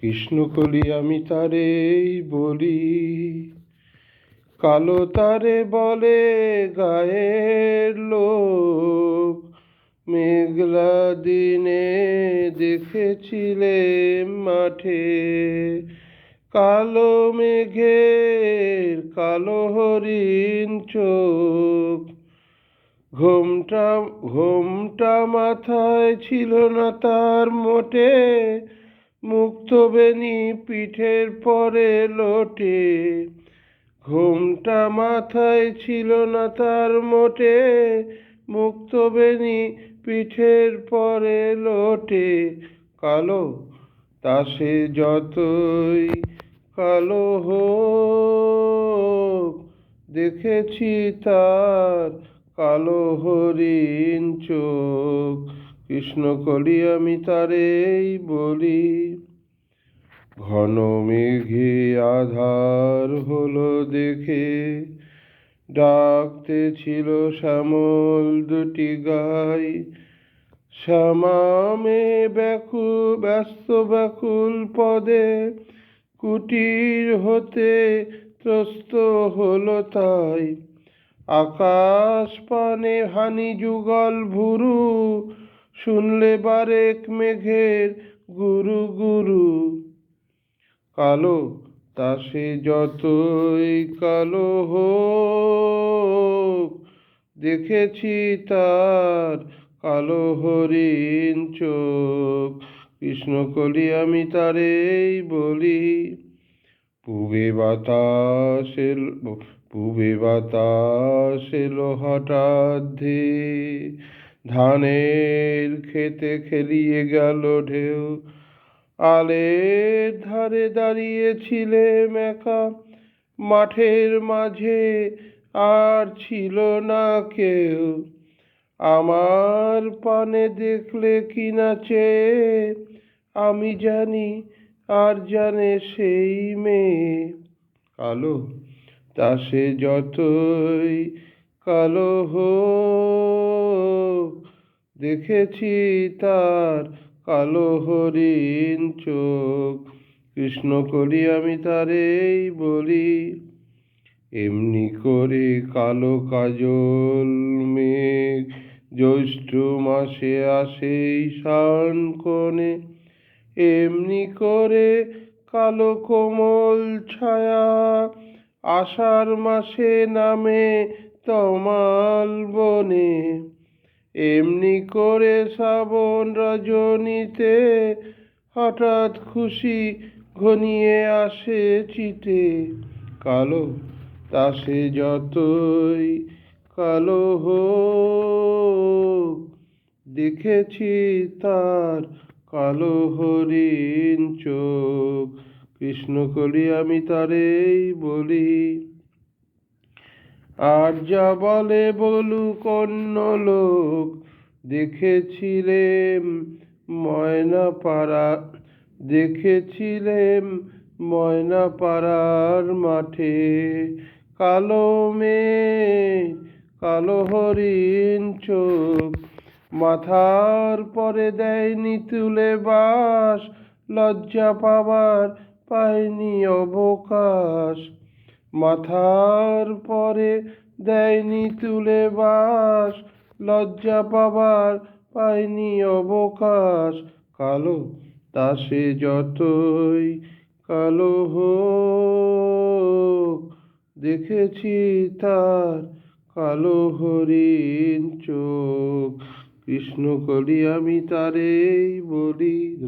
কৃষ্ণকলি আমি তারেই বলি। কালো তারে বলে গায়ের লোক মেঘলা দিনে দেখেছিলে মাঠে। কালো মেঘের কালো হরিণ চোখ। ঘোমটা ঘোমটা মাথায় ছিল না তার মোটে। মুক্ত বেনি পিঠের পরে লোটে। ঘোমটা মাথায় ছিল না তার মোটে। মুক্ত বেনি পিঠের পরে লোটে। কালো, তা সে যতই কালো হোক, দেখেছি তার কালো হরিণ চোখ। কৃষ্ণকলি আমি তারেই বলি। ঘন মেঘে আধার হলো দেখে। ডাকতে ছিল শ্যামল দুটি গাই। শ্যামামে ব্যাকুল ব্যস্ত ব্যাকুল পদে। কুটির হতে ত্রস্ত হলো তাই। আকাশ পানে হানি যুগল ভুরু। শুনলে বারেক মেঘের গুরু গুরু। কালো তা সে যতই কালো হোক, দেখেছি তার কালো হরিণ চোখ। কৃষ্ণকলি আমি তারেই বলি, পুবে বাতাস পুবে বাতাস এলো হঠাৎ ধেয়ে ধানের খেতে খেলিয়ে গেল ঢেউ। আলের ধারে দাঁড়িয়েছিলেম একা মাঠের মাঝে আর ছিল না কেউ। আমার পানে দেখলে কি নাচে? আমি জানি আর জানে সেই মেয়ে। কালো? তা সে যতই কালো হোক। দেখেছি তার কালো হরিণ চোখ। কৃষ্ণকলি আমি তারেই বলি, এমনি করে কালো কাজল মেঘ জ্যৈষ্ঠ মাসে আসে ঈশান কোণে। এমনি করে কালো কোমল ছায়া আষাঢ় মাসে নামে তমাল বনে। এমনি করে শ্রাবণ রজনীতে হঠাৎ খুশি ঘনিয়ে আসে চিতে। কালো, তা সে যতই কালো হোক, দেখেছি তার কালো হরিণ চোখ। কৃষ্ণকলি আমি তারেই বলি আর যা বলে বলুক অন্য লোক দেখেছিলেম ময়না পাড়া দেখেছিলেম ময়না পাড়ার মাঠে। কালো মেয়ে, কালো হরিণ চোখ, মাথার পরে দেয়নি তুলে বাস, লজ্জা পাবার পায়নি অবকাশ। মাথার পরে দেয়নি তুলে বাস, লজ্জা পাবার পায়নি অবকাশ। কালো তা সে যতই কালো হোক, দেখেছি তার কালো হরিণ চোখ। কৃষ্ণ কৃষ্ণকলি আমি তারেই বলি